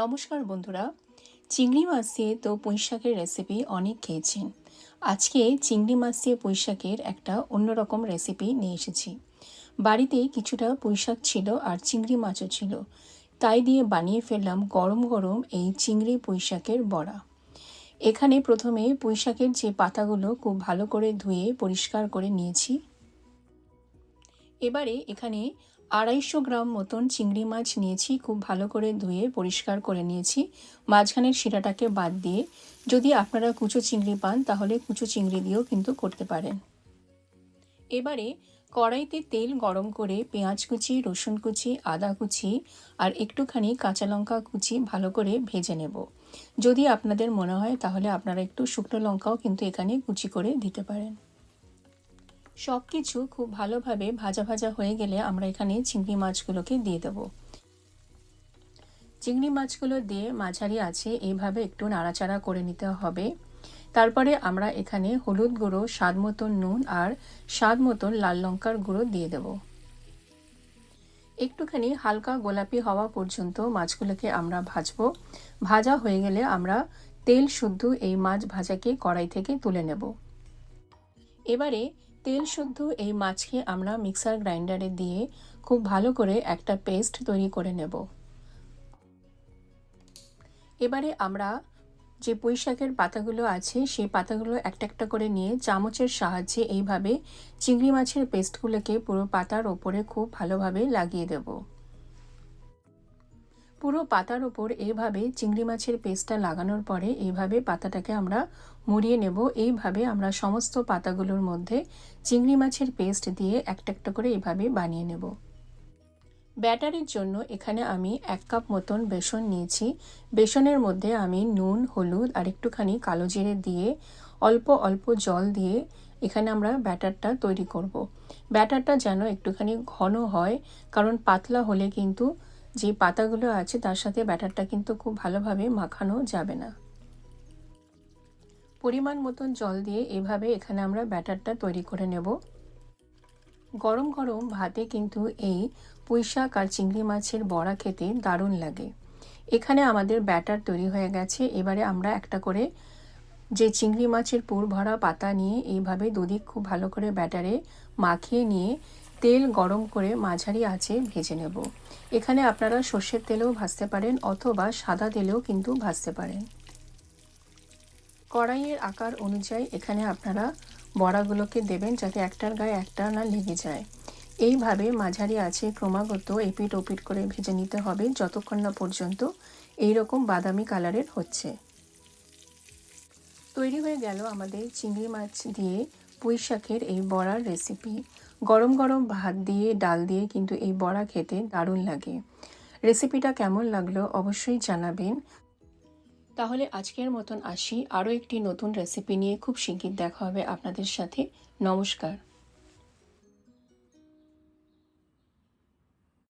নমস্কার বন্ধুরা। চিংড়ি মাছ দিয়ে তো পুঁই শাকের রেসিপি অনেক খেয়েছেন। আজকে চিংড়ি মাছ দিয়ে পুঁই শাকের একটা অন্যরকম রেসিপি নিয়ে এসেছি। বাড়িতে কিছুটা পুঁই শাক ছিল আর চিংড়ি মাছও ছিল। তাই দিয়ে বানিয়ে ফেললাম গরম গরম এই চিংড়ি পুঁই শাকের বড়া। এখানে প্রথমে পুঁই শাকের যে পাতাগুলো খুব ভালো করে ধুয়ে পরিষ্কার করে নিয়েছি। এবারে এখানে আড়াইশো গ্রাম মতন চিংড়ি মাছ নিয়েছি, খুব ভালো করে ধুয়ে পরিষ্কার করে নিয়েছি। মাঝখানের শিরাটাকে বাদ দিয়ে যদি আপনারা কুচো চিংড়ি পান, তাহলে কুচো চিংড়ি দিয়েও কিন্তু করতে পারেন। এবারে কড়াইতে তেল গরম করে পেঁয়াজ কুচি, রসুন কুচি, আদা কুচি আর একটুখানি কাঁচা লঙ্কা কুচি ভালো করে ভেজে নেব। যদি আপনাদের মনে হয়, তাহলে আপনারা একটু শুকনো লঙ্কাও কিন্তু এখানে কুচি করে দিতে পারেন। সব কিছু খুব ভালোভাবে ভাজা ভাজা হয়ে গেলে আমরা এখানে চিংড়ি মাছগুলোকে দিয়ে দেব। চিংড়ি মাছগুলো দিয়ে মাঝারি আছে এইভাবে একটু নাড়াচাড়া করে নিতে হবে। তারপরে আমরা এখানে হলুদ গুঁড়ো, স্বাদ মতন নুন আর স্বাদ মতন লাল লঙ্কার গুঁড়ো দিয়ে দেব। একটুখানি হালকা গোলাপি হওয়া পর্যন্ত মাছগুলোকে আমরা ভাজবো। ভাজা হয়ে গেলে আমরা তেল শুদ্ধ এই মাছ ভাজাকে কড়াই থেকে তুলে নেব। এবারে তেল শুদ্ধ এই মাছকে আমরা মিক্সার গ্রাইন্ডারে দিয়ে খুব ভালো করে একটা পেস্ট তৈরি করে নেব। এবারে আমরা যে পুঁই শাকের পাতাগুলো আছে, সেই পাতাগুলো একটা একটা করে নিয়ে চামচের সাহায্যে এইভাবে চিংড়ি মাছের পেস্টগুলোকে পুরো পাতার ওপরে খুব ভালোভাবে লাগিয়ে দেবো। পুরো পাতার ওপর এইভাবে চিংড়ি মাছের পেস্টটা লাগানোর পরে এইভাবে পাতাটাকে আমরা মুড়িয়ে নেব। এইভাবে আমরা সমস্ত পাতাগুলোর মধ্যে চিংড়ি মাছের পেস্ট দিয়ে একটা একটা করে এইভাবে বানিয়ে নেব। ব্যাটারের জন্য এখানে আমি এক কাপ মতন বেসন নিয়েছি। বেসনের মধ্যে আমি নুন, হলুদ আর একটুখানি কালো জিরে দিয়ে অল্প অল্প জল দিয়ে এখানে আমরা ব্যাটারটা তৈরি করব। ব্যাটারটা যেন একটুখানি ঘন হয়, কারণ পাতলা হলে কিন্তু যে পাতাগুলো আছে তার সাথে ব্যাটারটা কিন্তু খুব ভালোভাবে মাখানো যাবে না। পরিমাণ মতন জল দিয়ে এভাবে এখানে আমরা ব্যাটারটা তৈরি করে নেব। গরম গরম ভাতে কিন্তু এই পুঁইশাক আর চিংড়ি মাছের বড়া খেতে দারুণ লাগে। এখানে আমাদের ব্যাটার তৈরি হয়ে গেছে। এবারে আমরা একটা করে যে চিংড়ি মাছের পুর ভরা পাতা নিয়ে এইভাবে দুদিক খুব ভালো করে ব্যাটারে মাখিয়ে নিয়ে তেল গরম করে মাঝারি আঁচে ভেজে নেব। এখানে আপনারা সর্ষের তেলেও ভাজতে পারেন অথবা সাদা তেলেও কিন্তু ভাজতে পারেন। কড়াইয়ের আকার অনুযায়ী এখানে আপনারা বড়াগুলোকে দেবেন যাতে একটার গায়ে একটা না লেগে যায়। এইভাবে মাঝারি আছে ক্রমাগত এপিট ওপিট করে ভেজে নিতে হবে যতক্ষণ না পর্যন্ত এই রকম বাদামি কালারের হচ্ছে। তৈরি হয়ে গেল আমাদের চিংড়ি মাছ দিয়ে পুঁই শাকের এই বড়ার রেসিপি গরম গরম ভাত দিয়ে, ডাল দিয়ে কিন্তু এই বড়া খেতে দারুণ লাগে। রেসিপিটা কেমন লাগল অবশ্যই জানাবেন। তাহলে আজকের মতন আসি। আরও একটি নতুন রেসিপি নিয়ে খুব শিগগির দেখা হবে আপনাদের সাথে। নমস্কার।